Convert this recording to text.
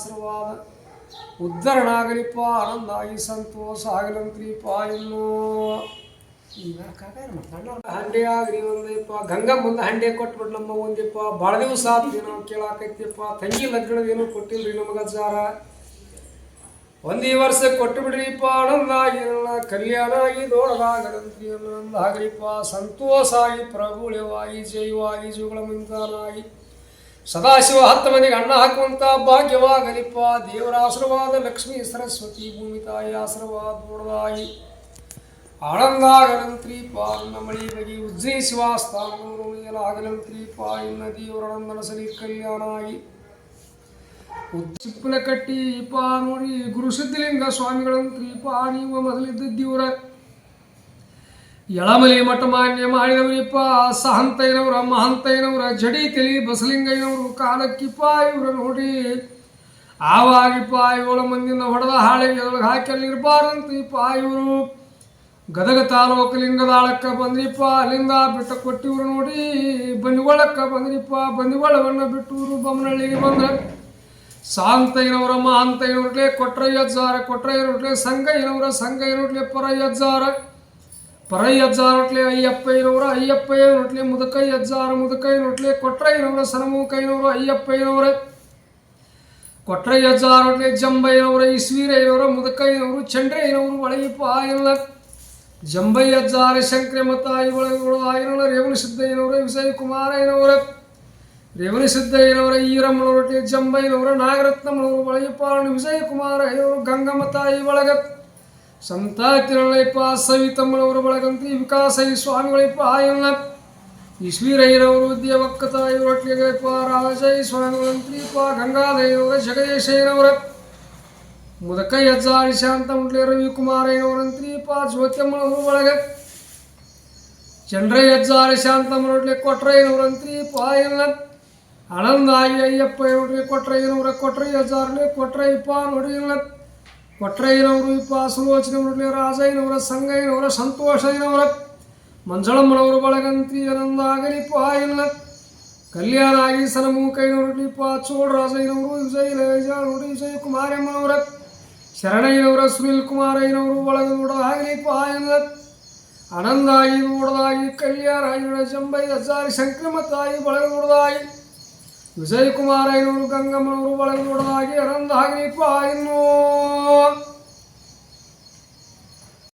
ಆಶೀರ್ವಾದ ಉದ್ಧರಣಾಗಲಿಪ್ಪ ಆನಂದ ಆಗಿ ಸಂತೋಷ ಆಗಲಂತ್ರಿಪ್ಪ ಇನ್ನು ಹಂಡೆ ಆಗ್ರಿ ಒಂದಪ್ಪ. ಗಂಗಾ ಮುಂದೆ ಹಂಡೆ ಕೊಟ್ಬಿಟ್ಟು ನಮ್ಮ ಒಂದಿಪ್ಪ. ಭಾಳ ದಿವಸ ಆದ್ರೆ ನಾವು ಕೇಳಾಕೈತಿಪ್ಪ ತಂಗಿ ಲಗ್ನದೇನು ಕೊಟ್ಟಿಲ್ರಿ ನಮಗ ಜಾರ ಒಂದೇ ವರ್ಷ ಕೊಟ್ಟು ಬಿಡ್ರಿಪ್ಪ ಆನಂದ ಆಗಿರಲ್ಲ ಕಲ್ಯಾಣ ಆಗಿ ದೊಡ್ಡದಾಗದಂತ್ರಿ ಆನಂದ ಆಗಲಿಪ್ಪ ಸಂತೋಷ ಆಗಿ ಪ್ರಭುಳವಾಗಿ, ಜೈವಾಗಿ, ಜೀವಗಳ ಮುಂತಾನಾಗಿ ಸದಾಶಿವ ಹತ್ತ ಮನೆಗೆ ಅಣ್ಣ ಹಾಕುವಂತ ಭಾಗ್ಯವಾಗಲಿಪ್ಪ. ದೇವರ ಆಶೀರ್ವಾದ ಲಕ್ಷ್ಮೀ ಸರಸ್ವತಿ ಭೂಮಿ ತಾಯಿ ಆಶೀರ್ವಾದ ದೊಡ್ಡದಾಗಿ ಆನಂದಾಗಲಂತ್ರೀಪ ಮಳಿ ಬಗೆ ಉಜ್ಜಯ ಶಿವ ಎಲ್ಲ ಆಗಲಂತ್ರೀಪ ಇನ್ನ ದೇವರ ಸರಿ ಕಲ್ಯಾಣ ಆಗಿ ಚಿಪ್ಪಲ ಕಟ್ಟಿ ಇಪ್ಪ ನೋಡಿ ಗುರು ಸಿದ್ಧಲಿಂಗ ಸ್ವಾಮಿಗಳಂತ್ರೀಪ ನೀವು ಮೊದಲಿದ್ದದ್ದೀವ್ರ ಎಳಮಲಿ ಮಠ ಮಾನ್ಯ ಮಾಡಿದವರಿಪ್ಪ, ಸಹಂತಯ್ಯನವರ, ಮಹಂತಯ್ಯನವರ ಜಡಿ ತಿಳಿ ಬಸಲಿಂಗಯ್ಯನವರು ಕಾಲಕ್ಕಿಪ್ಪ ಇವರ ನೋಡಿ ಆವಾಗಿಪ್ಪ ಏಳು ಮಂದಿನ ಹೊಡೆದ ಹಾಳೆಗೆ ಎದೊಳಗೆ ಹಾಕಿ ಇರಬಾರಂತೀಪ ಇವರು ಗದಗ ತಾಲೂಕು ಲಿಂಗದಾಳಕ್ಕ ಬಂದ್ರಿಪ್ಪ ಅಲ್ಲಿಂದ ಬಿಟ್ಟ ಕೊಟ್ಟಿವ್ರು ನೋಡಿ. ಬಂದಿಗೊಳಕ್ಕ ಬಂದ್ರಿಪ್ಪ ಬಂದಿಗೊಳವನ್ನ ಬಿಟ್ಟು ಇವರು ಬೊಮ್ಮನಹಳ್ಳಿಗೆ ಬಂದ್ರ. ಸಾಂತಯ್ಯನವರ ಮಹಾಂತಯ್ಯನವ್ರಟ್ಲೆ ಕೊಟ್ರಯ್ಯಜ್ಜಾರ ಕೊಟ್ರಯ್ಯನವ್ರಟ್ಲೆ ಸಂಗಯ್ಯನವರ ಸಂಗಯ್ಯನವ್ರಟ್ಲೆ ಪರಯ್ಯಜ್ಜಾರ ಪರಯ್ಯಜ್ಜಾರಟ್ಲೆ ಅಯ್ಯಪ್ಪಯ್ಯನವರ ಅಯ್ಯಪ್ಪಯ್ಯನವ್ರಟ್ಲೆ ಮುದಕಯ್ಯಜ್ಜಾರ ಮುದಕಯ್ಯನವ್ರಟ್ಲೆ ಕೊಟ್ರಯ್ಯನವರ ಸನಮೂಕಯ್ಯನವರು ಅಯ್ಯಪ್ಪಯ್ಯನವರ ಕೊಟ್ರಯ್ಯಜ್ಜಾರಟ್ಲೆ ಜಂಬಯ್ಯನವರ ಈಶ್ವೀರಯ್ಯನವರ ಮುದಕೈನವರು ಚಂಡ್ರಯ್ಯನವರು ಒಳಗಿಪ್ಪ ಎಲ್ಲ ಜಂಬಯ್ಯಜ್ಜಾರ ಶಂಕರ ಮತಾಯಿ ಒಳಗಳು ಆಯ್ಯನವರ ರೇವಣ ಸಿದ್ದಯ್ಯನವರ ವಿಜಯ ಕುಮಾರಯ್ಯನವರ ರೇವಣ ಸಿದ್ದಯ್ಯನವರ ಈರಮ್ಮನವರ ಜಂಬಯ್ಯನವರ ನಾಗರತ್ನಮ್ಮನವರು, ಒಳಗಿಪ್ಪ ವಿಜಯ ಕುಮಾರಯ್ಯನವರು ಗಂಗಮ್ಮ ತಾಯಿ ಒಳಗ. ಸಂತಾತಿರಳಪ್ಪ ಸವಿತಮ್ಮನವರ ಒಳಗಂತಿ ವಿಕಾಸ ಈ ಸ್ವಾಮಿಗಳಿಪ್ಪ ಆಯನ್ನ ಈಶ್ವೀರಯ್ಯನವರು ದೇವಕ್ಕ ತಾಯಿ ರೊಟ್ಟಿಗೆಪ್ಪ ರಾಜೈ ಸ್ವಾಮಿಗಳಂತ್ರಿಪ್ಪ ಗಂಗಾಧಯ್ಯನವರ ಜಗದೀಶಯ್ಯನವರ ಮುದಕಯ್ಯ ಜಾರಿ ಶಾಂತ ಮುಂಡ್ಲೆ ರವಿಕುಮಾರಯ್ಯನವರಂತ್ರಿಪ್ಪ ಜ್ಯೋತಿಯಮ್ಮನವರು ಒಳಗ ಚಂದ್ರಯ್ಯ ಜಾರಿ ಶಾಂತಮ್ಮನೊಡ್ಲೆ ಕೊಟ್ರಯ್ಯನವರಂತ್ರಿ ಪಾಯನ್ನ ಆನಂದಾಗಿ ಅಯ್ಯಪ್ಪ ನೋಡ್ರಿ ಕೊಟ್ರಯ್ಯನವ್ರ ಕೊಟ್ರಯ್ಯ ಜಾರ್ಲೆ ಕೊಟ್ರಯ್ಯಪ್ಪ ನೋಡ್ರಿ ಇಲ್ಲ ಕೊಟ್ರಯ್ಯನವರು ಇಪ್ಪ ಸುಲೋಚನೆ ನೋಡ್ಲಿ ರಾಜಯ್ಯನವರ ಸಂಗಯ್ಯನವರ ಸಂತೋಷಯ್ಯನವರ ಮಂಜಳಮ್ಮನವರು ಬಳಗಂತ್ರಿ ಆನಂದ ಆಗಲಿಪ್ಪ ಇಲ್ಲ ಕಲ್ಯಾಣ ಆಗಿ ಸನಮೂಕಯ್ಯನವ್ರಲಿಪ್ಪ ಚೋಳರಾಜಯ್ಯನವರು ವಿಜಯ ನೋಡಿ ವಿಜಯ ಕುಮಾರಮ್ಮನವರ ಶರಣಯ್ಯನವರ ಸುನಿಲ್ ಕುಮಾರಯ್ಯನವರು ಒಳಗ ನೋಡ ಆಗಲಿಪ್ಪ ಇಲ್ಲ ಆನಂದಾಗಿ ನೋಡದಾಗಿ ಕಲ್ಯಾಣ ಆಗಿ ಜಂಬೈ ಹಜಾರಿ ಸಂಕ್ರಮ ತಾಯಿ വിജയകുമാരനോട് ഗംഗമ്മനോട് വളങ്ങളോടതാകി ഇറന്താകി പായുന്നു